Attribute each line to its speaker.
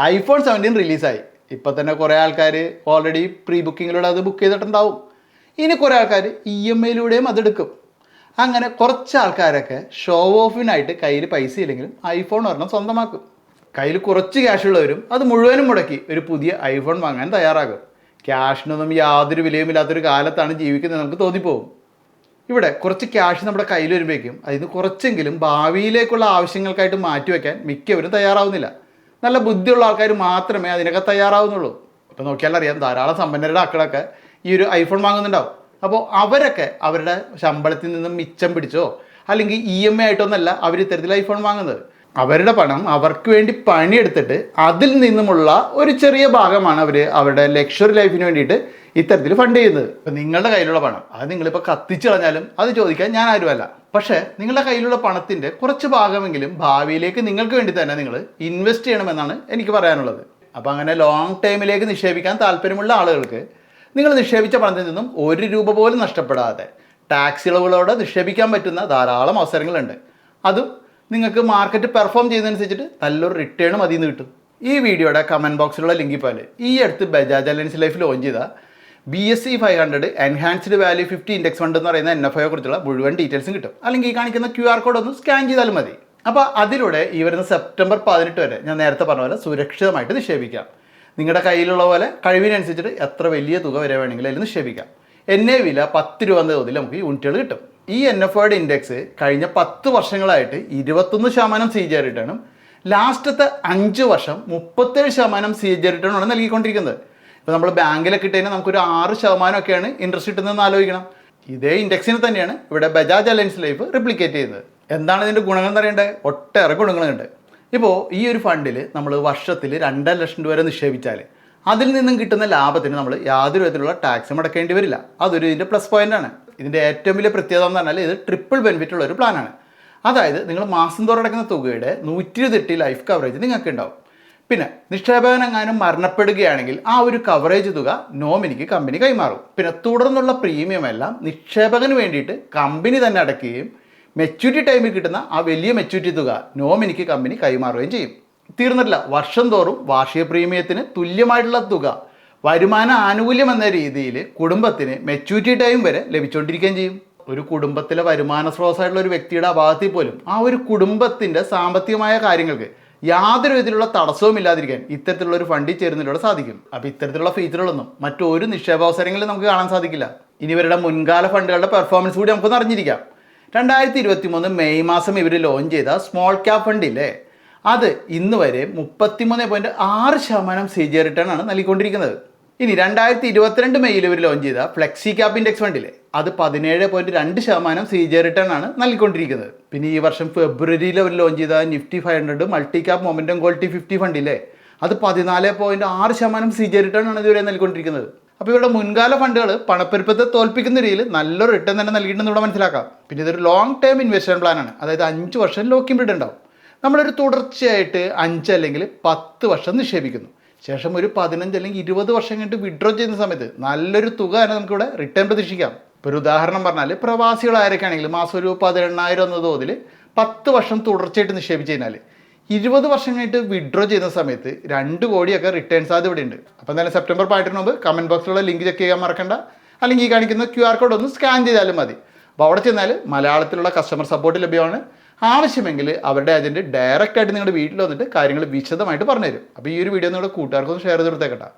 Speaker 1: IPhone seventeen റിലീസായി. ഇപ്പം തന്നെ കുറേ ആൾക്കാർ ഓൾറെഡി പ്രീ ബുക്കിങ്ങിലൂടെ അത് ബുക്ക് ചെയ്തിട്ടുണ്ടാവും. ഇനി കുറേ ആൾക്കാർ ഇ എം ഐയിലൂടെയും അതെടുക്കും. അങ്ങനെ കുറച്ച് ആൾക്കാരൊക്കെ ഷോ ഓഫിനായിട്ട് കയ്യിൽ പൈസ ഇല്ലെങ്കിലും ഐഫോൺ ഒരെണ്ണം സ്വന്തമാക്കും. കയ്യിൽ കുറച്ച് ക്യാഷ് ഉള്ളവരും അത് മുഴുവനും മുടക്കി ഒരു പുതിയ ഐഫോൺ വാങ്ങാൻ തയ്യാറാകും. ക്യാഷിനൊന്നും യാതൊരു വിലയുമില്ലാത്തൊരു കാലത്താണ് ജീവിക്കുന്നത് നമുക്ക് തോന്നിപ്പോകും ഇവിടെ കുറച്ച് ക്യാഷ് നമ്മുടെ കയ്യിൽ വരുമ്പോഴേക്കും അതിന് കുറച്ചെങ്കിലും ഭാവിയിലേക്കുള്ള ആവശ്യങ്ങൾക്കായിട്ട് മാറ്റിവെക്കാൻ മിക്കവരും തയ്യാറാവുന്നില്ല. നല്ല ബുദ്ധിയുള്ള ആൾക്കാർ മാത്രമേ അതിനൊക്കെ തയ്യാറാവുന്നുള്ളൂ. അപ്പോൾ നോക്കിയാൽ അറിയാം ധാരാളം സമ്പന്നരുടെ മക്കളൊക്കെ ഈ ഒരു ഐഫോൺ വാങ്ങുന്നുണ്ടാവും. അപ്പോൾ അവരൊക്കെ അവരുടെ ശമ്പളത്തിൽ നിന്നും മിച്ചം പിടിച്ചോ അല്ലെങ്കിൽ ഇ എം ഐ ആയിട്ടൊന്നല്ല അവർ ഇത്തരത്തിൽ ഐഫോൺ വാങ്ങുന്നത്. അവരുടെ പണം അവർക്ക് വേണ്ടി പണിയെടുത്തിട്ട് അതിൽ നിന്നുമുള്ള ഒരു ചെറിയ ഭാഗമാണ് അവർ അവരുടെ ലക്ഷറി ലൈഫിന് വേണ്ടിയിട്ട് ഇത്തരത്തിൽ ഫണ്ട് ചെയ്യുന്നത്. ഇപ്പം നിങ്ങളുടെ കയ്യിലുള്ള പണം അത് നിങ്ങളിപ്പോൾ കത്തിച്ചു കളഞ്ഞാലും അത് ചോദിക്കാൻ ഞാൻ ആരുമല്ല. പക്ഷേ നിങ്ങളുടെ കയ്യിലുള്ള പണത്തിന്റെ കുറച്ച് ഭാഗമെങ്കിലും ഭാവിയിലേക്ക് നിങ്ങൾക്ക് വേണ്ടി തന്നെ നിങ്ങൾ ഇൻവെസ്റ്റ് ചെയ്യണമെന്നാണ് എനിക്ക് പറയാനുള്ളത്. അപ്പോൾ അങ്ങനെ ലോങ് ടൈമിലേക്ക് നിക്ഷേപിക്കാൻ താല്പര്യമുള്ള ആളുകൾക്ക് നിങ്ങൾ നിക്ഷേപിച്ച പണത്തിൽ നിന്നും ഒരു രൂപ പോലും നഷ്ടപ്പെടാതെ ടാക്സ് ഇളവുകളോടെ നിക്ഷേപിക്കാൻ പറ്റുന്ന ധാരാളം അവസരങ്ങളുണ്ട്. അതും നിങ്ങൾക്ക് മാർക്കറ്റ് പെർഫോം ചെയ്യുന്നതനുസരിച്ചിട്ട് നല്ലൊരു റിട്ടേൺ അതിൽ നിന്ന് കിട്ടും. ഈ വീഡിയോയുടെ കമന്റ് ബോക്സിലുള്ള ലിങ്കിൽ പോലെ ഈ അടുത്ത് ബജാജ് അലയൻസ് ലൈഫ് ലോഞ്ച് ചെയ്ത B S C five hundred enhanced value fifty index fund എന്ന് പറയുന്ന എൻ എഫ് ഐയെ കുറിച്ചുള്ള മുഴുവൻ ഡീറ്റെയിൽസും കിട്ടും. അല്ലെങ്കിൽ ഈ കാണിക്കുന്ന ക്യു ആർ കോഡ് ഒന്ന് സ്കാൻ ചെയ്താലും മതി. അപ്പോൾ അതിലൂടെ ഈ വരുന്ന സെപ്റ്റംബർ പതിനെട്ട് വരെ ഞാൻ നേരത്തെ പറഞ്ഞ പോലെ സുരക്ഷിതമായിട്ട് നിക്ഷേപിക്കാം. നിങ്ങളുടെ കയ്യിലുള്ള പോലെ കഴിവിനനുസരിച്ചിട്ട് എത്ര വലിയ തുക വരെ വേണമെങ്കിലും അതിൽ നിക്ഷേപിക്കാം. എൻ എ വില പത്ത് രൂപ എന്ന തോതിൽ നമുക്ക് യൂണിറ്റുകൾ കിട്ടും. ഈ എൻ എഫ് ഐയുടെ ഇൻഡെക്സ് കഴിഞ്ഞ പത്ത് വർഷങ്ങളായിട്ട് ഇരുപത്തൊന്ന് ശതമാനം സി ജി റിട്ടേണും ലാസ്റ്റത്തെ അഞ്ച് വർഷം മുപ്പത്തേഴ് ശതമാനം സി ജി റിട്ടേണാണ് നൽകിക്കൊണ്ടിരിക്കുന്നത്. ഇപ്പോൾ നമ്മൾ ബാങ്കിലൊക്കെ ഇട്ടുകഴിഞ്ഞാൽ നമുക്കൊരു ആറ് ശതമാനമൊക്കെയാണ് ഇൻട്രസ്റ്റ് കിട്ടുന്നതെന്ന് ആലോചിക്കണം. ഇതേ ഇൻഡെക്സിന് തന്നെയാണ് ഇവിടെ ബജാജ് അലയൻസ് ലൈഫ് റിപ്ലിക്കേറ്റ് ചെയ്യുന്നത്. എന്താണ് ഇതിന്റെ ഗുണങ്ങൾ എന്ന് അറിയേണ്ടത് ഒട്ടേറെ ഗുണങ്ങളുണ്ട്. ഇപ്പോൾ ഈ ഒരു ഫണ്ടിൽ നമ്മൾ വർഷത്തിൽ രണ്ടര ലക്ഷം രൂപ വരെ നിക്ഷേപിച്ചാൽ അതിൽ നിന്നും കിട്ടുന്ന ലാഭത്തിന് നമ്മൾ യാതൊരു വിധത്തിലുള്ള ടാക്സും അടക്കേണ്ടി വരില്ല. അതൊരു ഇതിന്റെ പ്ലസ് പോയിന്റ് ആണ്. ഇതിന്റെ ഏറ്റവും വലിയ പ്രത്യേകത എന്ന് പറഞ്ഞാൽ ഇത് ട്രിപ്പിൾ ബെനിഫിറ്റ് ഉള്ള ഒരു പ്ലാനാണ് അതായത് നിങ്ങൾ മാസം തോറും അടക്കുന്ന തുകയുടെ നൂറ്റി ഇരുപത്തെട്ടി ലൈഫ് കവറേജ് നിങ്ങൾക്ക് ഉണ്ടാവും. പിന്നെ നിക്ഷേപകനെങ്ങാനും മരണപ്പെടുകയാണെങ്കിൽ ആ ഒരു കവറേജ് തുക നോമിനിക്ക് കമ്പനി കൈമാറും. പിന്നെ തുടർന്നുള്ള പ്രീമിയം എല്ലാം നിക്ഷേപകന് വേണ്ടിയിട്ട് കമ്പനി തന്നെ അടയ്ക്കുകയും മെച്യൂരിറ്റി ടൈമിൽ കിട്ടുന്ന ആ വലിയ മെച്യൂരിറ്റി തുക നോമിനിക്ക് കമ്പനി കൈമാറുകയും ചെയ്യും. തീർന്നിട്ടില്ല. വർഷം തോറും വാർഷിക പ്രീമിയത്തിന് തുല്യമായിട്ടുള്ള തുക വരുമാന ആനുകൂല്യം എന്ന രീതിയിൽ കുടുംബത്തിന് മെച്യൂരിറ്റി ടൈം വരെ ലഭിച്ചുകൊണ്ടിരിക്കുകയും ചെയ്യും. ഒരു കുടുംബത്തിലെ വരുമാന സ്രോതസ്സായിട്ടുള്ള ഒരു വ്യക്തിയുടെ അഭാഗത്തിൽ പോലും ആ ഒരു കുടുംബത്തിന്റെ സാമ്പത്തികമായ കാര്യങ്ങൾക്ക് യാതൊരു വിധത്തിലുള്ള തടസ്സവും ഇല്ലാതിരിക്കാൻ ഇത്തരത്തിലുള്ള ഒരു ഫണ്ടിൽ ചേരുന്നതിലൂടെ സാധിക്കും. അപ്പോൾ ഇത്തരത്തിലുള്ള ഫീച്ചറുകളൊന്നും മറ്റൊരു നിക്ഷേപാവസരങ്ങളിലും നമുക്ക് കാണാൻ സാധിക്കില്ല. ഇനി ഇവരുടെ മുൻകാല ഫണ്ടുകളുടെ പെർഫോമൻസ് കൂടി നമുക്ക് അറിഞ്ഞിരിക്കാം. രണ്ടായിരത്തി ഇരുപത്തി മൂന്ന് മെയ് മാസം ഇവർ ലോഞ്ച് ചെയ്ത സ്മോൾ ക്യാപ് ഫണ്ടില്ലേ അത് ഇന്ന് വരെ മുപ്പത്തിമൂന്ന് പോയിന്റ് ആറ് ശതമാനം സി ജി റിട്ടേൺ ആണ് നൽകിക്കൊണ്ടിരിക്കുന്നത്. ഇനി രണ്ടായിരത്തി ഇരുപത്തിരണ്ട് മെയ്യിൽ ഇവർ ലോഞ്ച് ചെയ്ത ഫ്ലെക്സി ക്യാപ് ഇൻഡെക്സ് ഫണ്ടിൽ അത് പതിനേഴ് പോയിന്റ് രണ്ട് ശതമാനം സി ജി റിട്ടേൺ ആണ് നൽകിക്കൊണ്ടിരിക്കുന്നത്. പിന്നെ ഈ വർഷം ഫെബ്രുവരിയിൽ അവർ ലോഞ്ച് ചെയ്ത Nifty five hundred multi cap momentum quality fifty ഫണ്ടില്ലേ അത് പതിനാല് പോയിന്റ് ആറ് ശതമാനം സി ജി റിട്ടേൺ ആണ് ഇതുവരെ നൽകിക്കൊണ്ടിരിക്കുന്നത്. അപ്പോൾ ഇവരുടെ മുൻകാല ഫണ്ടുകൾ പണപ്പെരുപ്പത്തെ തോൽപ്പിക്കുന്ന രീതിയിൽ നല്ലൊരു റിട്ടേൺ തന്നെ നൽകിയിട്ടുണ്ടെന്ന് ഇവിടെ മനസ്സിലാക്കാം. പിന്നെ ഇതൊരു ലോങ് ടേം ഇൻവെസ്റ്റ്മെന്റ് പ്ലാനാണ് അതായത് അഞ്ച് വർഷം ലോക്കിംഗ് പീരീഡ് ഉണ്ടാവും. നമ്മളൊരു തുടർച്ചയായിട്ട് അഞ്ച് അല്ലെങ്കിൽ പത്ത് വർഷം നിക്ഷേപിക്കുന്നു. ശേഷം ഒരു പതിനഞ്ച് അല്ലെങ്കിൽ ഇരുപത് വർഷം കഴിഞ്ഞിട്ട് വിഡ്രോ ചെയ്യുന്ന സമയത്ത് നല്ലൊരു തുക തന്നെ നമുക്കിവിടെ റിട്ടേൺ പ്രതീക്ഷിക്കാം. ഇപ്പോൾ ഒരു ഉദാഹരണം പറഞ്ഞാൽ പ്രവാസികൾ ആണെങ്കിൽ മാസം ഒരു പതിനെണ്ണായിരം എന്ന തോതിൽ പത്ത് വർഷം തുടർച്ചയായിട്ട് നിക്ഷേപിച്ച് കഴിഞ്ഞാൽ ഇരുപത് വർഷം കഴിഞ്ഞിട്ട് വിഡ്രോ ചെയ്യുന്ന സമയത്ത് രണ്ട് കോടിയൊക്കെ റിട്ടേൺ സാധ്യത ഇവിടെ ഉണ്ട് അപ്പോൾ എന്തായാലും സെപ്റ്റംബർ പതിനെട്ടിന് മുമ്പ് കമന്റ് ബോക്സിലുള്ള ലിങ്ക് ചെക്ക് ചെയ്യാൻ മറക്കണ്ട. അല്ലെങ്കിൽ ഈ കാണിക്കുന്ന ക്യു ആർ കോഡ് ഒന്ന് സ്കാൻ ചെയ്താലും മതി. അപ്പോൾ അവിടെ ചെന്നാൽ മലയാളത്തിലുള്ള കസ്റ്റമർ സപ്പോർട്ട് ലഭ്യമാണ്. ആവശ്യമെങ്കിൽ അവരുടെ ഏജന്റ് ഡയറക്റ്റായിട്ട് നിങ്ങളുടെ വീട്ടിൽ വന്നിട്ട് കാര്യങ്ങൾ വിശദമായിട്ട് പറഞ്ഞുതരും. അപ്പോൾ ഈ ഒരു വീഡിയോ നിങ്ങളുടെ കൂട്ടുകാർക്കൊന്ന് ഷെയർ ചെയ്ത് കൊടുത്തേക്കട്ടെ.